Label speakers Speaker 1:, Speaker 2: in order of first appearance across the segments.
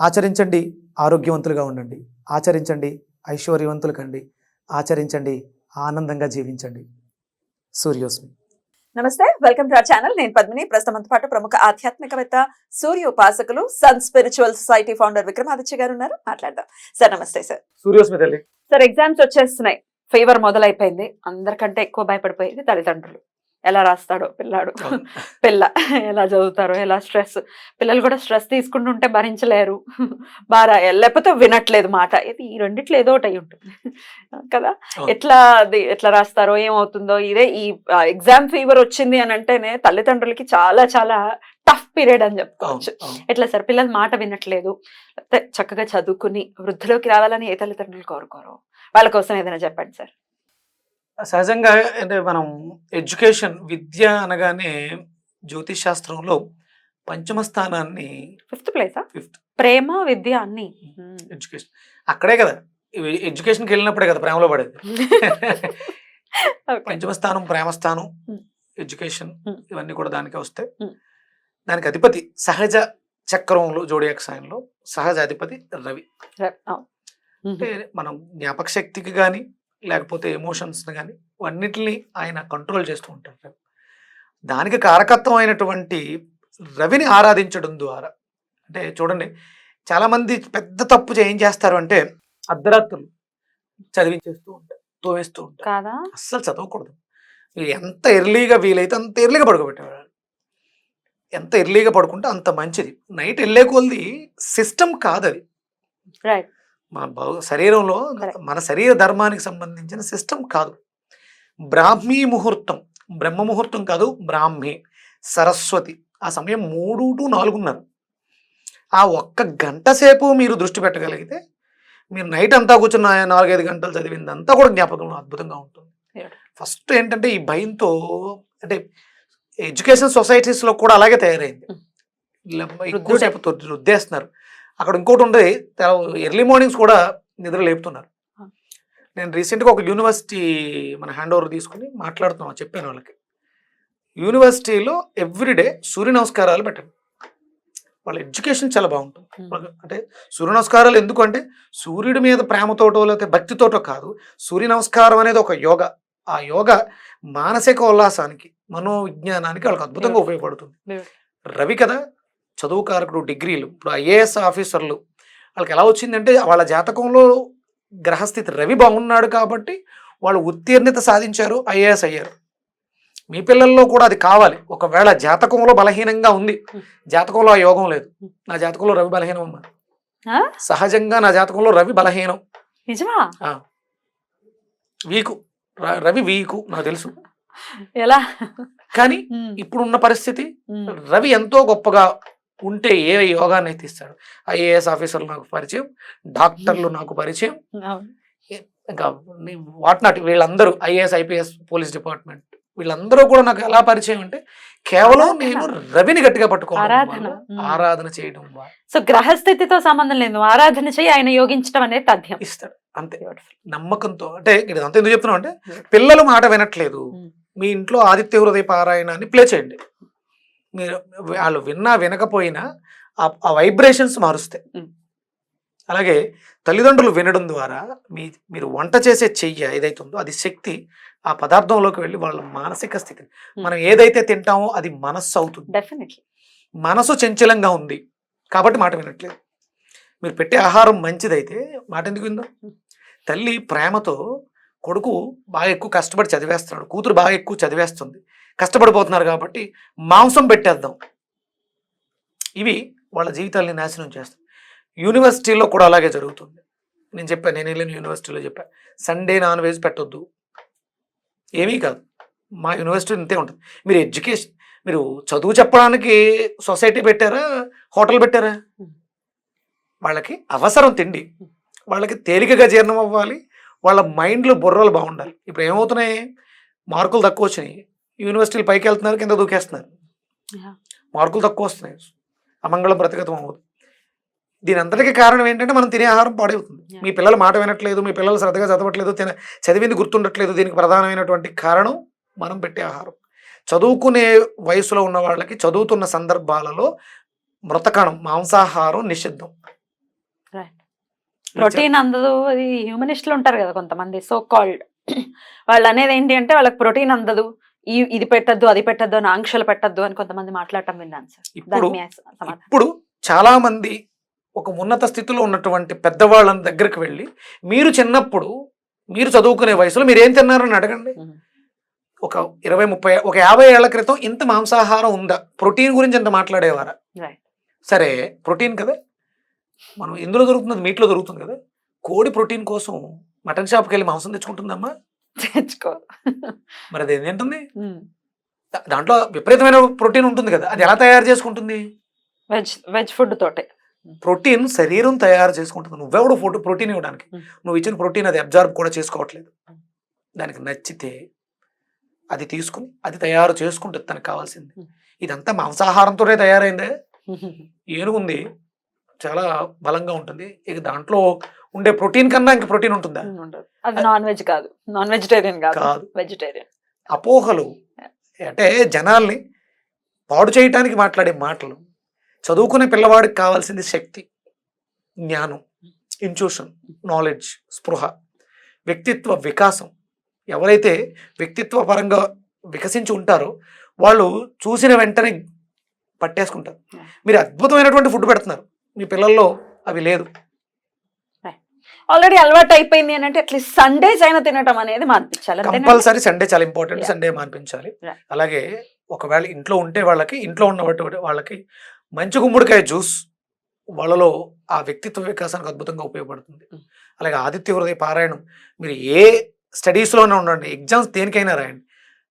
Speaker 1: ఆచరించండి ఆరోగ్యవంతులుగా ఉండండి. ఆచరించండి ఐశ్వర్యవంతులు కండి ఆచరించండి ఆనందంగా జీవించండి. సూర్యోస్మి.
Speaker 2: నమస్తే వెల్కమ్ టు అవర్ ఛానల్. నేను పద్మిని. ప్రస్తుతం పాటు ప్రముఖ ఆధ్యాత్మికవేత్త సూర్య ఉపాసకులు sun spiritual society founder Vikramaditya గారు ఉన్నారు. మాట్లాడదాం. సార్ నమస్తే సార్.
Speaker 1: సూర్యోస్మి తల్లి.
Speaker 2: సార్ ఎగ్జామ్స్ వచ్చేస్తున్నాయి. ఫీవర్ మొదలైపోయింది. అందరికంటే ఎక్కువ భయపడిపోయేది తల్లిదండ్రులు. ఎలా రాస్తాడో పిల్లాడు. పిల్ల ఎలా చదువుతారో ఎలా స్ట్రెస్. పిల్లలు కూడా స్ట్రెస్ తీసుకుంటుంటే భరించలేరు. బాగా లేకపోతే వినట్లేదు మాట. ఇది ఈ రెండిట్లో ఏదో ఒకటి అయి ఉంటుంది. కదా. ఎట్లా అది ఎట్లా రాస్తారో ఏమవుతుందో ఇదే ఈ ఎగ్జామ్ ఫీవర్ వచ్చింది అని అంటేనే తల్లిదండ్రులకి చాలా చాలా టఫ్ పీరియడ్ అని చెప్పుకోవచ్చు. ఎట్లా సార్ పిల్లలు మాట వినట్లేదు. చక్కగా చదువుకుని వృద్ధిలోకి రావాలని ఏ తల్లిదండ్రులు కోరుకోరు? వాళ్ళ కోసం ఏదైనా చెప్పండి సార్.
Speaker 1: సహజంగా అంటే మనం ఎడ్యుకేషన్ విద్య అనగానే జ్యోతిష్ శాస్త్రంలో పంచమ స్థానాన్ని
Speaker 2: ఫిఫ్త్ ప్లేసా
Speaker 1: ఫిఫ్త్
Speaker 2: ప్రేమ విద్య అన్ని
Speaker 1: ఎడ్యుకేషన్ అక్కడే కదా ఎడ్యుకేషన్కి వెళ్ళినప్పుడే కదా ప్రేమలో పడేది. పంచమ స్థానం ప్రేమ స్థానం
Speaker 2: Hmm.
Speaker 1: Education
Speaker 2: Hmm.
Speaker 1: ఇవన్నీ కూడా దానికి వస్తాయి
Speaker 2: Hmm.
Speaker 1: దానికి అధిపతి సహజ చక్రంలో జోడియాక్ సాయంలో సహజ అధిపతి రవి
Speaker 2: అవును.
Speaker 1: అంటే మనం జ్ఞాపక శక్తికి కానీ లేకపోతే ఎమోషన్స్ కానీ అన్నిటిని ఆయన కంట్రోల్ చేస్తూ ఉంటారు. దానికి కారకత్వం అయినటువంటి రవిని ఆరాధించడం ద్వారా అంటే చూడండి చాలా మంది పెద్ద తప్పు ఏం చేస్తారు అంటే అర్ధరాత్రులు చదివించేస్తూ ఉంటారు తోవేస్తూ ఉంటారు. అస్సలు చదవకూడదు. ఎంత ఎర్లీగా వీలైతే అంత ఎర్లీగా పడుకోబెట్టేవాళ్ళు. ఎంత ఎర్లీగా పడుకుంటే అంత మంచిది. నైట్ వెళ్ళే కొలది సిస్టమ్ కాదు అది
Speaker 2: రైట్
Speaker 1: మన శరీరంలో. మన శరీర ధర్మానికి సంబంధించిన సిస్టమ్ కాదు బ్రాహ్మీ ముహూర్తం బ్రహ్మ ముహూర్తం కాదు బ్రాహ్మి సరస్వతి ఆ సమయం మూడు టు నాలుగున్నర ఆ ఒక్క గంట సేపు మీరు దృష్టి పెట్టగలిగితే మీరు నైట్ అంతా కూర్చున్న నాలుగైదు గంటలు చదివిందంతా కూడా జ్ఞాపకంలో అద్భుతంగా ఉంటుంది. ఫస్ట్ ఏంటంటే ఈ భయంతో అంటే ఎడ్యుకేషన్ సొసైటీస్లో కూడా అలాగే తయారైంది
Speaker 2: Mm.
Speaker 1: ఇలా ఎక్కువసేపు తొ- రుద్దేస్తున్నారు అక్కడ ఇంకోటి ఉంది ఎర్లీ మార్నింగ్స్ కూడా నిద్ర లేపుతున్నారు. నేను రీసెంట్గా ఒక యూనివర్సిటీ మన హ్యాండ్ ఓవర్ తీసుకుని మాట్లాడుతున్నాం చెప్పాను వాళ్ళకి. యూనివర్సిటీలో ఎవ్రీడే సూర్య నమస్కారాలు పెట్టండి. వాళ్ళ ఎడ్యుకేషన్ చాలా బాగుంటుంది. అంటే సూర్య నమస్కారాలు ఎందుకు అంటే సూర్యుడి మీద ప్రేమతోటో లేకపోతే భక్తితోటో కాదు సూర్య నమస్కారం అనేది ఒక యోగ. ఆ యోగ మానసిక ఉల్లాసానికి మనోవిజ్ఞానానికి వాళ్ళకి అద్భుతంగా. ఉపయోగపడుతుంది. రవి కదా చదువుకారకుడు డిగ్రీలు ఇప్పుడు ఐఏఎస్ ఆఫీసర్లు వాళ్ళకి ఎలా వచ్చిందంటే వాళ్ళ జాతకంలో గ్రహస్థితి రవి బాగున్నాడు కాబట్టి వాళ్ళు ఉత్తీర్ణత సాధించారు ఐఏఎస్ అయ్యారు. మీ పిల్లల్లో కూడా అది కావాలి. ఒకవేళ జాతకంలో బలహీనంగా ఉంది. జాతకంలో ఆ యోగం లేదు. నా జాతకంలో రవి బలహీనం
Speaker 2: ఆ?
Speaker 1: సహజంగా నా జాతకంలో రవి బలహీనం.
Speaker 2: నిజమా?
Speaker 1: వీకు. రవి వీకు నాకు తెలుసు.
Speaker 2: ఎలా?
Speaker 1: కానీ ఇప్పుడున్న పరిస్థితి రవి ఎంతో గొప్పగా ఉంటే ఏ యోగాన్ని అయితే ఇస్తాడు ఐఏఎస్ ఆఫీసర్లు నాకు పరిచయం డాక్టర్లు నాకు పరిచయం. ఇంకా వాట్ నాట్ వీళ్ళందరూ ఐఏఎస్ ఐపీఎస్ పోలీస్ డిపార్ట్మెంట్ వీళ్ళందరూ కూడా నాకు ఎలా పరిచయం అంటే కేవలం. నేను రవిని గట్టిగా పట్టుకోవడం
Speaker 2: ఆరాధన.
Speaker 1: చేయడం
Speaker 2: సో గ్రహస్థితితో సంబంధం లేదు ఆరాధన చేయి ఆయన యోగించడం అనేది తథ్యం
Speaker 1: ఇస్తాడు అంతే. నమ్మకంతో అంటే ఇది అంత ఎందుకు చెప్తున్నాం అంటే పిల్లలు మాట వినట్లేదు
Speaker 2: ఉమ్.
Speaker 1: మీ ఇంట్లో ఆదిత్య హృదయ పారాయణాన్ని ప్లే చేయండి మీరు వాళ్ళు విన్నా వినకపోయినా ఆ- ఆ వైబ్రేషన్స్ మారుస్తాయి. అలాగే తల్లిదండ్రులు వినడం ద్వారా మీ మీరు వంట చేసే చెయ్య ఏదైతే ఉందో అది శక్తి ఆ పదార్థంలోకి వెళ్ళి వాళ్ళ మానసిక స్థితి మనం ఏదైతే తింటామో అది మనస్సు అవుతుంది.
Speaker 2: డెఫినెట్లీ
Speaker 1: మనసు చంచలంగా ఉంది కాబట్టి మాట వినట్లేదు. మీరు పెట్టే ఆహారం మంచిదైతే మాట ఎందుకు విందాం? తల్లి ప్రేమతో కొడుకు బాగా ఎక్కువ కష్టపడి చదివేస్తున్నాడు కూతురు బాగా ఎక్కువ చదివేస్తుంది. కష్టపడిపోతున్నారు కాబట్టి మాంసం పెట్టేద్దాం. ఇవి వాళ్ళ జీవితాల్ని నాశనం చేస్తాయి. యూనివర్సిటీలో కూడా అలాగే జరుగుతుంది. నేను చెప్పాను నేను వెళ్ళిన యూనివర్సిటీలో చెప్పాను సండే నాన్ వెజ్ పెట్టొద్దు. ఏమీ కాదు. మా యూనివర్సిటీ ఇంతే ఉంటుంది. మీరు ఎడ్యుకేషన్ మీరు చదువు చెప్పడానికి సొసైటీ పెట్టారా హోటల్ పెట్టారా? వాళ్ళకి అవసరం తిండి. వాళ్ళకి తేలికగా జీర్ణం అవ్వాలి. వాళ్ళ మైండ్లు బుర్రలు బాగుండాలి. ఇప్పుడు ఏమవుతున్నాయి? మార్కులు తక్కువ వచ్చినాయి. యూనివర్సిటీలు పైకి వెళ్తున్నారు కింద దూకేస్తున్నారు. మార్కులు తక్కువ వస్తున్నాయి. అమంగళం ప్రతిగతం అవ్వదు. దీని అంతటికీ కారణం ఏంటంటే మనం తినే ఆహారం పాడవుతుంది. మీ పిల్లలు మాట వినట్లేదు మీ పిల్లలు శ్రద్ధగా చదవట్లేదు తిన చదివింది గుర్తుండట్లేదు దీనికి ప్రధానమైనటువంటి కారణం మనం పెట్టే ఆహారం. చదువుకునే వయసులో ఉన్న వాళ్ళకి చదువుతున్న సందర్భాలలో మృతకణం మాంసాహారం నిషిద్ధం.
Speaker 2: ప్రోటీన్ అందదు అది హ్యూమనిస్టులు ఉంటారు కదా కొంతమంది సో కాల్డ్ వాళ్ళు అనేది ఏంటి అంటే వాళ్ళకి ప్రోటీన్ అందదు. ఈ ఇది పెట్టద్దు అది పెట్టద్దు అని ఆంక్షలు పెట్టద్దు అని కొంతమంది మాట్లాడటం విన్నాను సార్.
Speaker 1: ఇప్పుడు ఇప్పుడు చాలా మంది ఒక ఉన్నత స్థితిలో ఉన్నటువంటి పెద్దవాళ్ళ దగ్గరికి వెళ్ళి మీరు చిన్నప్పుడు మీరు చదువుకునే వయసులో మీరు ఏం తిన్నారని అడగండి. ఒక ఇరవై ముప్పై ఒక యాభై ఏళ్ళ క్రితం ఇంత మాంసాహారం ఉందా? ప్రోటీన్ గురించి ఎంత మాట్లాడేవారా. సరే ప్రోటీన్ కదా? మనం ఇందులో దొరుకుతుంది మీట్లో దొరుకుతుంది కదా? కోడి ప్రోటీన్ కోసం మటన్ షాప్కి వెళ్ళి మాంసం తెచ్చుకుంటుందమ్మా?
Speaker 2: తెచ్చుకో.
Speaker 1: మరి అది ఏం తింటుంది
Speaker 2: Hmm.
Speaker 1: దా- దాంట్లో విపరీతమైన ప్రోటీన్ ఉంటుంది కదా అది ఎలా తయారు చేసుకుంటుంది?
Speaker 2: వెజ్ వెజ్ ఫుడ్ తోటే.
Speaker 1: ప్రోటీన్ శరీరం తయారు చేసుకుంటుంది. నువ్వెవడు ఫోటో ప్రోటీన్ ఇవ్వడానికి. నువ్వు ఇచ్చిన ప్రోటీన్ అది అబ్జర్వ్ కూడా చేసుకోవట్లేదు. దానికి నచ్చితే అది తీసుకుని అది తయారు చేసుకుంటుంది తనకు కావాల్సింది. ఇదంతా మాంసాహారంతోనే తయారైందే. ఏనుగుంది. చాలా బలంగా ఉంటుంది. ఇక దాంట్లో ఉండే ప్రోటీన్ కన్నా ఇంక ప్రోటీన్ ఉంటుందా.
Speaker 2: అది నాన్ వెజ్ కాదు. నాన్ వెజిటేరియన్ కాదు. వెజిటేరియన్.
Speaker 1: అపోహలు. అంటే జనాల్ని పాడు చేయటానికి మాట్లాడే మాటలు చదువుకునే పిల్లవాడికి కావాల్సింది శక్తి జ్ఞానం ఇంట్యూషన్ నాలెడ్జ్ స్పృహ వ్యక్తిత్వ వికాసం. ఎవరైతే వ్యక్తిత్వ పరంగా వికసించి ఉంటారో వాళ్ళు చూసిన వెంటనే పట్టేసుకుంటారు. మీరు అద్భుతమైనటువంటి ఫుడ్ పెడుతున్నారు. మీ పిల్లల్లో అవి లేదు
Speaker 2: ఆల్రెడీ అలవాటు అయిపోయింది అని అంటే అట్లీస్ట్ సండేస్ అయినా తినటం అనేది మానిపించాలి?
Speaker 1: కంపల్సరీ సండే చాలా ఇంపార్టెంట్. సండే మానిపించాలి. అలాగే ఒకవేళ ఇంట్లో ఉంటే వాళ్ళకి ఇంట్లో ఉన్న వాళ్ళకి మంచి గుమ్మడికాయ జ్యూస్ వాళ్ళలో ఆ వ్యక్తిత్వ వికాసానికి అద్భుతంగా ఉపయోగపడుతుంది
Speaker 2: Mm.
Speaker 1: అలాగే ఆదిత్య హృదయ పారాయణం మీరు ఏ స్టడీస్లోనే ఉండండి ఎగ్జామ్స్ దేనికైనా రాయండి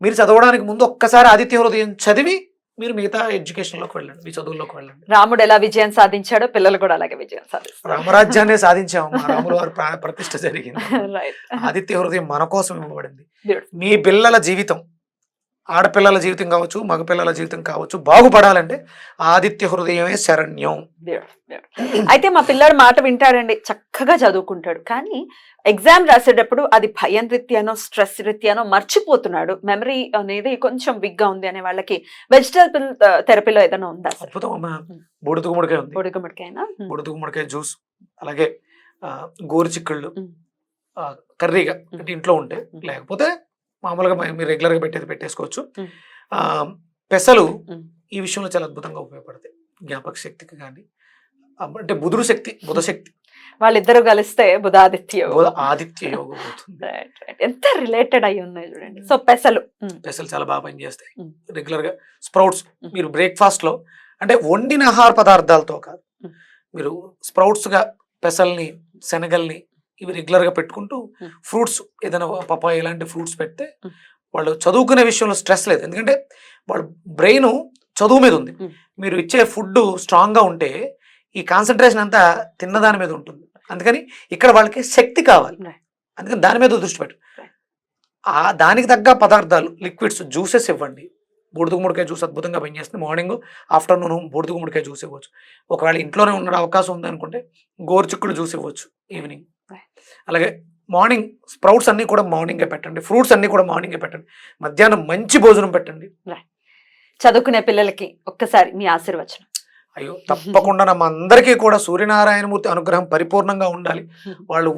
Speaker 1: మీరు చదవడానికి ముందు ఒక్కసారి ఆదిత్య హృదయం చదివి మీరు మిగతా ఎడ్యుకేషన్లోకి వెళ్ళండి మీ చదువుల్లోకి వెళ్ళండి.
Speaker 2: రాముడు ఎలా విజయం సాధించాడో పిల్లలు కూడా అలాగే విజయం సాధిస్తారు.
Speaker 1: రామరాజ్యాన్ని సాధించాము. మా రాముల వారి ప్రా- ప్రతిష్ట జరిగింది. ఆదిత్య హృదయం మన కోసం ఇవ్వబడింది. మీ పిల్లల జీవితం ఆడపిల్లల జీవితం కావచ్చు మగపిల్లల జీవితం కావచ్చు బాగుపడాలంటే ఆదిత్య హృదయమే శరణ్యం.
Speaker 2: అయితే మా పిల్లాడు మాట వింటాడండి చక్కగా చదువుకుంటాడు. కానీ ఎగ్జామ్ రాసేటప్పుడు అది భయం రీత్యానో స్ట్రెస్ రీత్యానో మర్చిపోతున్నాడు. మెమరీ అనేది కొంచెం బిగ్గా ఉంది అనే వాళ్ళకి వెజిటబుల్ థెరపీలో ఏదైనా ఉందా
Speaker 1: అద్భుతం అమ్మా. బూడిద గుమ్మడికాయ ఉంది.
Speaker 2: బొడిగుమ్మడికైనా
Speaker 1: బూడిద గుమ్మడికాయ జ్యూస్ అలాగే గోరు చిక్కుళ్ళు కర్రీగా అంటే ఇంట్లో ఉంటే. లేకపోతే మామూలుగా మీరు రెగ్యులర్గా పెట్టేది పెట్టేసుకోవచ్చు. పెసలు. ఈ విషయంలో చాలా అద్భుతంగా ఉపయోగపడతాయి. జ్ఞాపక శక్తికి కానీ అంటే బుధుడు శక్తి బుధ శక్తి.
Speaker 2: వాళ్ళిద్దరూ కలిస్తే బుధాదిత్య
Speaker 1: బుధ ఆదిత్య యోగం.
Speaker 2: ఎంత రిలేటెడ్ అయి ఉన్నాయి చూడండి. సో పెసలు.
Speaker 1: పెసలు చాలా బాగా పనిచేస్తాయి.
Speaker 2: Mm.
Speaker 1: రెగ్యులర్గా స్ప్రౌట్స్. మీరు బ్రేక్ఫాస్ట్లో అంటే వండిన ఆహార పదార్థాలతో కాదు. మీరు స్ప్రౌట్స్గా పెసల్ని శనగల్ని ఇవి రెగ్యులర్గా పెట్టుకుంటూ. ఫ్రూట్స్ ఏదైనా పపాయ ఇలాంటి ఫ్రూట్స్ పెడితే. వాళ్ళు చదువుకునే విషయంలో స్ట్రెస్ లేదు ఎందుకంటే వాళ్ళ బ్రెయిన్ చదువు మీద ఉంది. మీరు ఇచ్చే ఫుడ్ స్ట్రాంగ్గా ఉంటే ఈ కాన్సన్ట్రేషన్ అంతా తిన్నదాని మీద ఉంటుంది అందుకని ఇక్కడ వాళ్ళకి శక్తి కావాలి. అందుకని దాని మీద దృష్టి పెట్టు. ఆ దానికి తగ్గ పదార్థాలు లిక్విడ్స్ జ్యూసెస్ ఇవ్వండి బూడిద గుమ్మడికాయ జ్యూస్ అద్భుతంగా పనిచేస్తుంది మార్నింగ్ ఆఫ్టర్నూన్ బూడిద గుమ్మడికాయ జ్యూస్ ఇవ్వచ్చు ఒకవేళ ఇంట్లోనే ఉన్న అవకాశం ఉందనుకుంటే గోరుచిక్కుడు జ్యూస్ ఇవ్వచ్చు ఈవినింగ్. అలాగే మార్నింగ్ స్ప్రౌట్స్ అన్నీ కూడా మార్నింగే పెట్టండి ఫ్రూట్స్ అన్నీ కూడా మార్నింగే పెట్టండి మధ్యాహ్నం మంచి భోజనం పెట్టండి.
Speaker 2: చదువుకునే పిల్లలకి ఒక్కసారి మీ ఆశీర్వచనం.
Speaker 1: అయ్యో తప్పకుండా మా అందరికీ కూడా సూర్యనారాయణమూర్తి అనుగ్రహం పరిపూర్ణంగా ఉండాలి. వాళ్ళు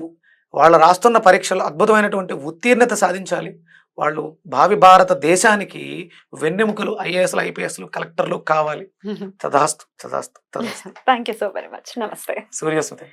Speaker 1: వాళ్ళు రాస్తున్న పరీక్షలు అద్భుతమైనటువంటి ఉత్తీర్ణత సాధించాలి. వాళ్ళు భావి భారత దేశానికి వెన్నెముకలు ఐఏఎస్లు ఐపీఎస్లు కలెక్టర్లు కావాలి. చదాస్తు తదాస్తు తదాస్తు.
Speaker 2: Thank you so very much నమస్తే.
Speaker 1: సూర్యస్మతి